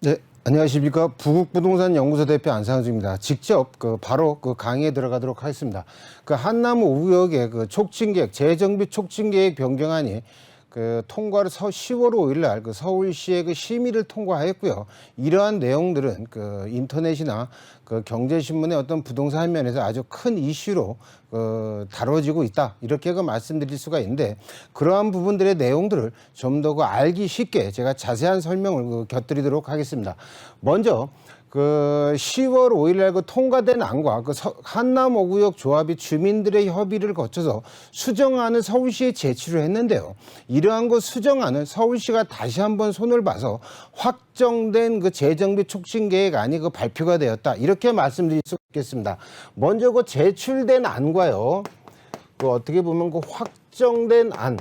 네, 안녕하십니까. 부국부동산 연구소 대표 안상수입니다. 직접 그 바로 그 강의에 들어가도록 하겠습니다. 그 한나무 우역의 그 촉진계획, 재정비 촉진계획 변경안이 그 통과를 서 10월 5일 날 그 서울시의 그 심의를 통과하였고요. 이러한 내용들은 그 인터넷이나 그 경제신문의 어떤 부동산 면에서 아주 큰 이슈로 어, 다뤄지고 있다 이렇게 그 말씀드릴 수가 있는데 그러한 부분들의 내용들을 좀 더 그 알기 쉽게 제가 자세한 설명을 그 곁드리도록 하겠습니다. 먼저 그 10월 5일 날 그 통과된 안과 그 서- 한남 5구역 조합이 주민들의 협의를 거쳐서 수정안을 서울시에 제출을 했는데요. 이러한 그 수정안을 서울시가 다시 한번 손을 봐서 확정된 그 재정비 촉진 계획안이 그 발표가 되었다. 이렇게 말씀드릴 수 있겠습니다. 먼저 그 제출된 안과요. 그 어떻게 보면 그 확정된 안,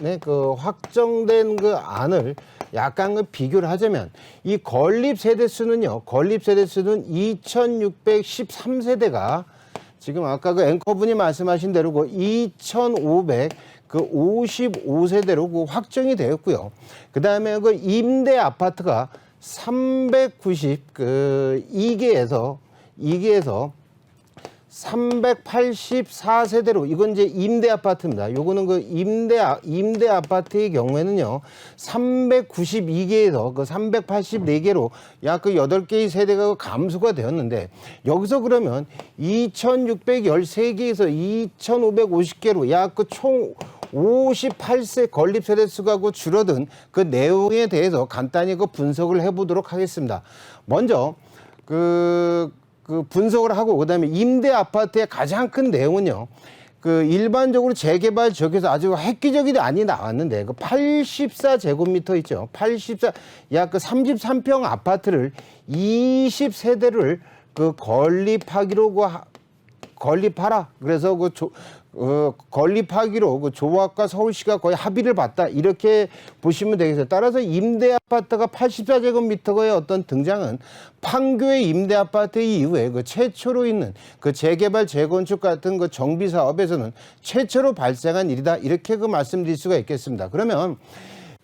네, 그 확정된 그 안을 약간 그 비교를 하자면 이 건립 세대 수는요, 건립 세대 수는 2,613세대가 지금 아까 그 앵커분이 말씀하신 대로 그 2,500, 그 55세대로 그 확정이 되었고요. 그 다음에 그 임대 아파트가 390, 그 2개에서, 2개에서 384세대로 이건 이제 임대 아파트입니다. 요거는 그 임대 아- 임대 아파트의 경우에는요. 392개에서 그 384개로 약 그 8개의 세대가 그 감소가 되었는데 여기서 그러면 2613개에서 2550개로 약 그총 58세 건립 세대 수가 그 줄어든 그 내용에 대해서 간단히 그 분석을 해 보도록 하겠습니다. 먼저 그, 그 분석을 하고 그다음에 임대 아파트의 가장 큰 내용은요. 그 일반적으로 재개발 지역에서 아주 획기적이 아니 나왔는데 그 84제곱미터 있죠. 84 약 그 33평 아파트를 20세대를 그 건립하기로 그 하- 건립하라. 그래서 그 조, 어, 건립하기로 그 조합과 서울시가 거의 합의를 봤다. 이렇게 보시면 되겠어요. 따라서 임대 아파트가 84제곱미터의 어떤 등장은 판교의 임대 아파트 이후에 그 최초로 있는 그 재개발 재건축 같은 그 정비 사업에서는 최초로 발생한 일이다. 이렇게 그 말씀드릴 수가 있겠습니다. 그러면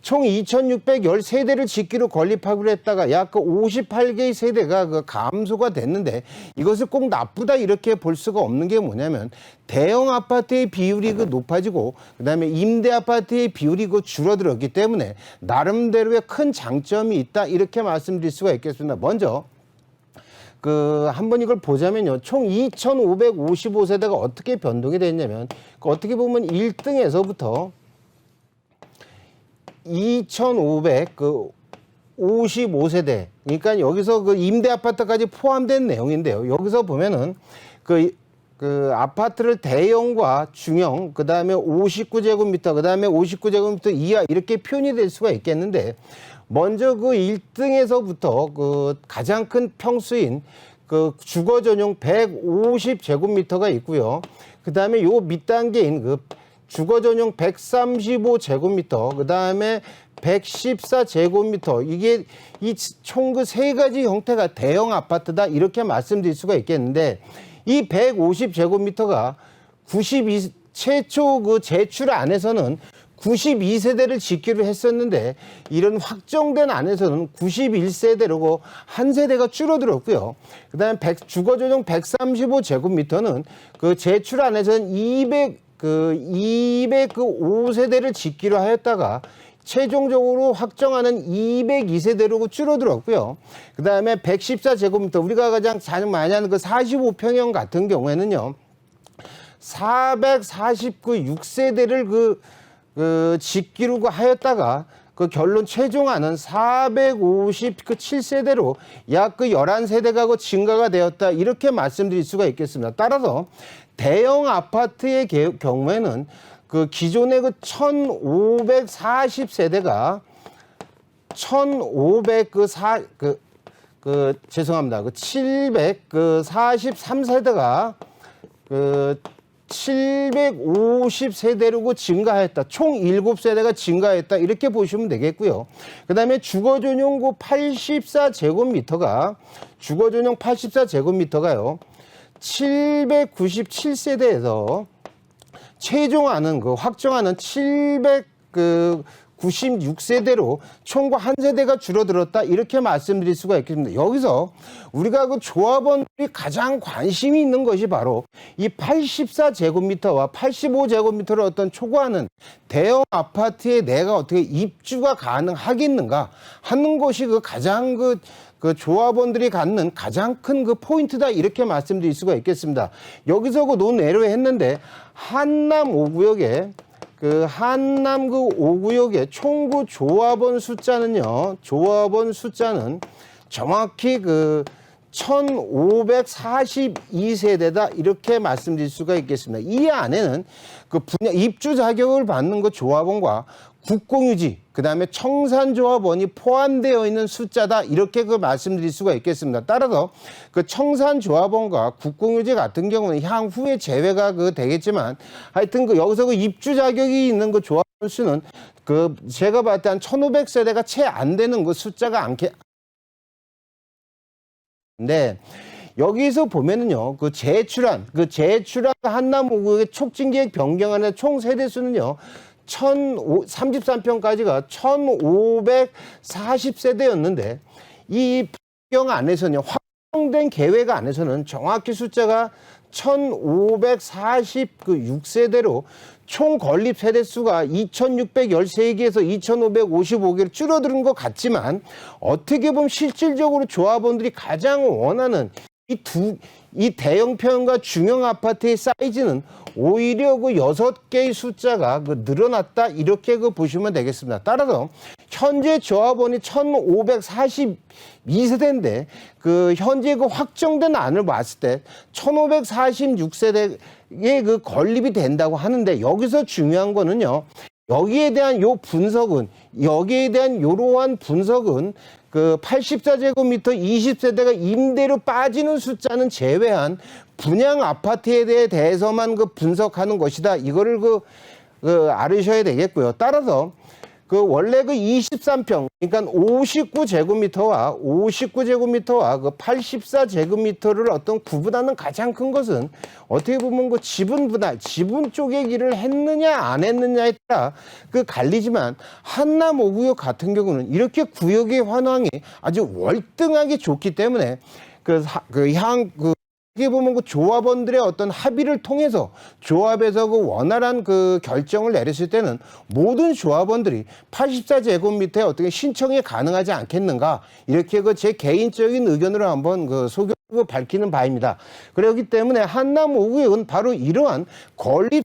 총 2,613세대를 짓기로 건립하기로 했다가 약 그 58개의 세대가 그 감소가 됐는데 이것을 꼭 나쁘다 이렇게 볼 수가 없는 게 뭐냐면 대형 아파트의 비율이 그 높아지고 그다음에 임대 아파트의 비율이 그 줄어들었기 때문에 나름대로의 큰 장점이 있다 이렇게 말씀드릴 수가 있겠습니다. 먼저 그 한번 이걸 보자면요. 총 2,555세대가 어떻게 변동이 됐냐면 그 어떻게 보면 1등에서부터 2,500그 55세대. 그러니까 여기서 그 임대 아파트까지 포함된 내용인데요. 여기서 보면은 그, 그 아파트를 대형과 중형, 그 다음에 59제곱미터, 그 다음에 59제곱미터 이하 이렇게 표현이 될 수가 있겠는데 먼저 그 1등에서부터 그 가장 큰 평수인 그 주거 전용 150제곱미터가 있고요. 그 다음에 요 밑단계인 그 주거 전용 135제곱미터, 그 다음에 114제곱미터, 이게 이 총 그 세 가지 형태가 대형 아파트다, 이렇게 말씀드릴 수가 있겠는데, 이 150제곱미터가 92, 최초 그 제출 안에서는 92세대를 짓기로 했었는데 이런 확정된 안에서는 91세대로 한 세대가 줄어들었고요. 그다음에 100, 주거 전용 135제곱미터는 그 제출 안에서는 200 그 205세대를 짓기로 하였다가 최종적으로 확정하는 202세대로 줄어들었고요. 그 다음에 114제곱미터, 우리가 가장 자주 많이 하는 그 45평형 같은 경우에는요. 449 6세대를 그, 그 짓기로 그 하였다가 그 결론 최종안은 457세대로 약 그 11세대가 그 증가가 되었다. 이렇게 말씀드릴 수가 있겠습니다. 따라서 대형 아파트의 개- 경우에는 그 기존의 그 1540세대가 1500 그 사, 그, 그, 죄송합니다. 그 700 그 43세대가 그 750세대로 그 증가했다. 총 7세대가 증가했다. 이렇게 보시면 되겠고요. 그 다음에 주거 전용 구 84제곱미터가 주거 전용 84제곱미터가요. 797세대에서 최종하는 그 확정하는 700그 96세대로 총과 한 세대가 줄어들었다 이렇게 말씀드릴 수가 있겠습니다. 여기서 우리가 그 조합원들이 가장 관심이 있는 것이 바로 이 84제곱미터와 85제곱미터를 어떤 초과하는 대형 아파트에 내가 어떻게 입주가 가능하겠는가 하는 것이 그 가장 그, 그 조합원들이 갖는 가장 큰 그 포인트다 이렇게 말씀드릴 수가 있겠습니다. 여기서 그 논외로 했는데 한남 5구역에 그 한남 그 5구역의 총구 조합원 숫자는요. 조합원 숫자는 정확히 그 1542세대다 이렇게 말씀드릴 수가 있겠습니다. 이 안에는 그 분야 입주 자격을 받는 그 조합원과 국공유지 그다음에 청산조합원이 포함되어 있는 숫자다 이렇게 그 말씀드릴 수가 있겠습니다. 따라서 그 청산조합원과 국공유지 같은 경우는 향후에 제외가 그 되겠지만 하여튼 그 여기서 그 입주 자격이 있는 그 조합원 수는 그 제가 봤을 때 한 1,500세대가 채 안 되는 그 숫자가 않게 근데 여기서 보면은요, 그 제출한, 그 제출한 한남호구역의 촉진계획 변경안의 총 세대수는요, 1033평까지가 1540세대였는데, 이 변경 안에서는 확정된 계획 안에서는 정확히 숫자가 1546세대로 총 건립 세대 수가 2613개에서 2555개로 줄어드는 것 같지만 어떻게 보면 실질적으로 조합원들이 가장 원하는 이 두, 이 대형평과 중형 아파트의 사이즈는 오히려 그 여섯 개의 숫자가 그 늘어났다 이렇게 그 보시면 되겠습니다. 따라서 현재 조합원이 1542세대인데 그 현재 그 확정된 안을 봤을 때 1546세대의 그 건립이 된다고 하는데 여기서 중요한 거는요. 여기에 대한 요 분석은 여기에 대한 요러한 분석은 그 84제곱미터 20세대가 임대로 빠지는 숫자는 제외한 분양 아파트에 대해서만 그 분석하는 것이다. 이거를 그, 그 알으셔야 되겠고요. 따라서 그 원래 그 23평 그러니까 59제곱미터와 59제곱미터와 그 84제곱미터를 어떤 구분하는 가장 큰 것은 어떻게 보면 그 지분 분할, 지분 쪼개 기를 했느냐 안 했느냐에 따라 그 갈리지만 한남 5구역 같은 경우는 이렇게 구역의 환황이 아주 월등하게 좋기 때문에 그 그 향 그 어떻게 보면 그 조합원들의 어떤 합의를 통해서 조합에서 그 원활한 그 결정을 내렸을 때는 모든 조합원들이 84제곱미터에 어떻게 신청이 가능하지 않겠는가 이렇게 그 제 개인적인 의견으로 한번 그 소견을 밝히는 바입니다. 그렇기 때문에 한남 5구역은 바로 이러한 건립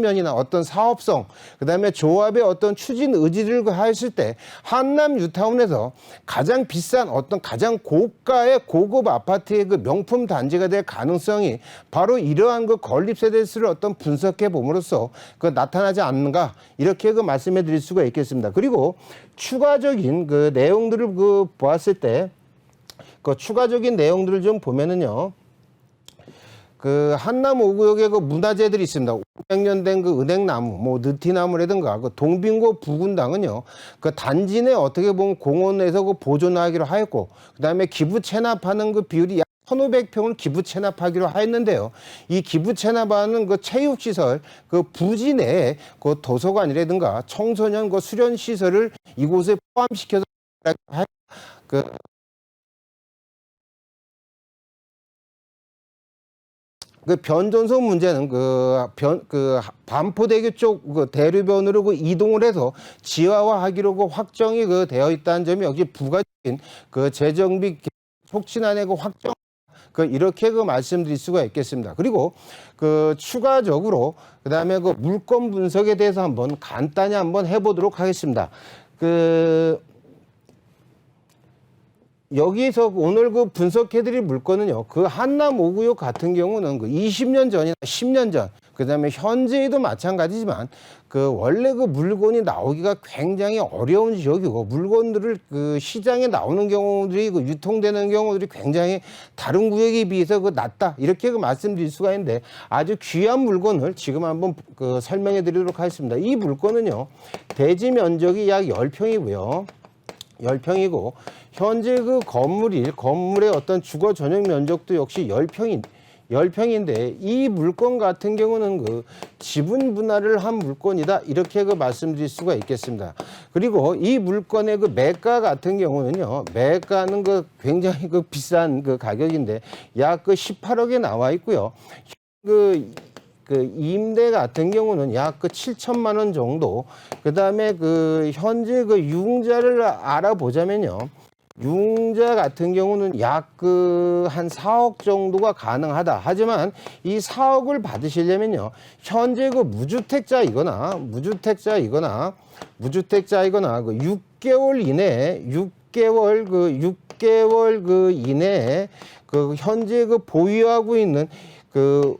면이나 어떤 사업성, 그 다음에 조합의 어떤 추진 의지를 하였을 때 한남 뉴타운에서 가장 비싼 어떤 가장 고가의 고급 아파트의 그 명품 단지가 될 가능성이 바로 이러한 그 건립 세 대 수를 어떤 분석해 봄으로써 그 나타나지 않는가 이렇게 그 말씀해 드릴 수가 있겠습니다. 그리고 추가적인 그 내용들을 그 보았을 때 그 추가적인 내용들을 좀 보면은요. 그 한남 5구역에 그 문화재들이 있습니다. 500년 된 그 은행나무, 뭐 느티나무라든가 그 동빙고 부군당은요. 그 단지 내 어떻게 보면 공원에서 그 보존하기로 하였고, 그 다음에 기부 체납하는 그 비율이 약 1,500평을 기부 체납하기로 하였는데요. 이 기부 체납하는 그 체육시설, 그 부지 내에 그 도서관이라든가 청소년 그 수련 시설을 이곳에 포함시켜서 그 그 변전소 문제는 그 변 그 반포대교 쪽 그 대류변으로 그 이동을 해서 지하화하기로 그 확정이 그 되어 있다는 점이 역시 부가적인 그 재정비 촉진안의 그 확정 그 이렇게 그 말씀드릴 수가 있겠습니다. 그리고 그 추가적으로 그다음에 그 물건 분석에 대해서 한번 간단히 한번 해보도록 하겠습니다. 그 여기서 오늘 그 분석해드릴 물건은요, 그 한남 5구역 같은 경우는 그 20년 전이나 10년 전, 그 다음에 현재에도 마찬가지지만 그 원래 그 물건이 나오기가 굉장히 어려운 지역이고 물건들을 그 시장에 나오는 경우들이 그 유통되는 경우들이 굉장히 다른 구역에 비해서 그 낮다. 이렇게 그 말씀드릴 수가 있는데 아주 귀한 물건을 지금 한번 그 설명해 드리도록 하겠습니다. 이 물건은요, 대지 면적이 약 10평이고요. 10평이고 현재 그 건물이 건물의 어떤 주거 전용 면적도 역시 10평이 10평인데 이 물건 같은 경우는 그 지분 분할을 한 물건이다 이렇게 그 말씀드릴 수가 있겠습니다. 그리고 이 물건의 그 매가 같은 경우는요. 매가는 그 굉장히 그 비싼 그 가격인데 약 그 18억에 나와 있고요. 그, 그 임대 같은 경우는 약 그 7천만 원 정도. 그다음에 그 현재 그 융자를 알아보자면요. 융자 같은 경우는 약 그 한 4억 정도가 가능하다. 하지만 이 4억을 받으시려면요. 현재 그 무주택자이거나 무주택자이거나 무주택자이거나 그 6개월 이내에 6개월 그 6개월 그 이내에 그 현재 그 보유하고 있는 그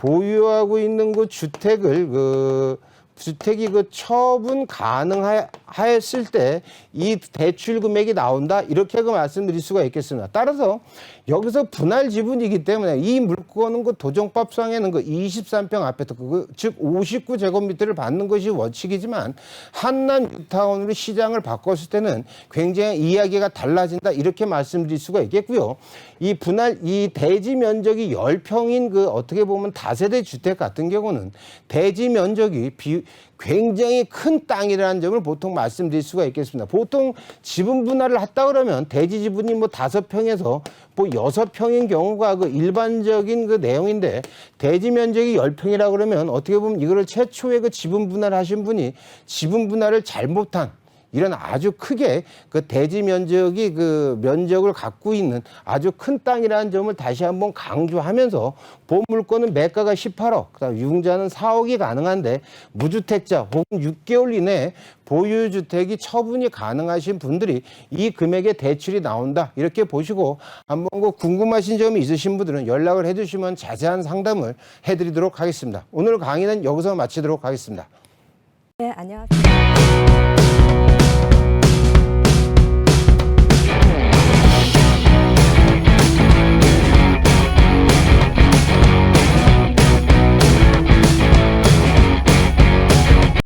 보유하고 있는 그 주택을 그 주택이 그 처분 가능하였을 때 이 대출 금액이 나온다 이렇게 그 말씀드릴 수가 있겠습니다. 따라서 여기서 분할 지분이기 때문에 이 물건은 그 도정법상에는 그 23평 아파트 그즉 59제곱미터를 받는 것이 원칙이지만 한남 뉴타운으로 시장을 바꿨을 때는 굉장히 이야기가 달라진다 이렇게 말씀드릴 수가 있겠고요. 이 분할 이 대지 면적이 10평인 그 어떻게 보면 다세대 주택 같은 경우는 대지 면적이 비 굉장히 큰 땅이라는 점을 보통 말씀드릴 수가 있겠습니다. 보통 지분 분할을 했다 그러면 대지 지분이 뭐 다섯 평에서 뭐 여섯 평인 경우가 그 일반적인 그 내용인데 대지 면적이 열 평이라 그러면 어떻게 보면 이거를 최초에 그 지분 분할하신 분이 지분 분할을 잘못한 이런 아주 크게 그 대지 면적이 그 면적을 갖고 있는 아주 큰 땅이라는 점을 다시 한번 강조하면서 보물권은 매가가 18억, 그다음 융자는 4억이 가능한데 무주택자 혹은 6개월 이내에 보유주택이 처분이 가능하신 분들이 이 금액의 대출이 나온다 이렇게 보시고 한번 그 궁금하신 점이 있으신 분들은 연락을 해주시면 자세한 상담을 해드리도록 하겠습니다. 오늘 강의는 여기서 마치도록 하겠습니다. 네, 안녕하세요.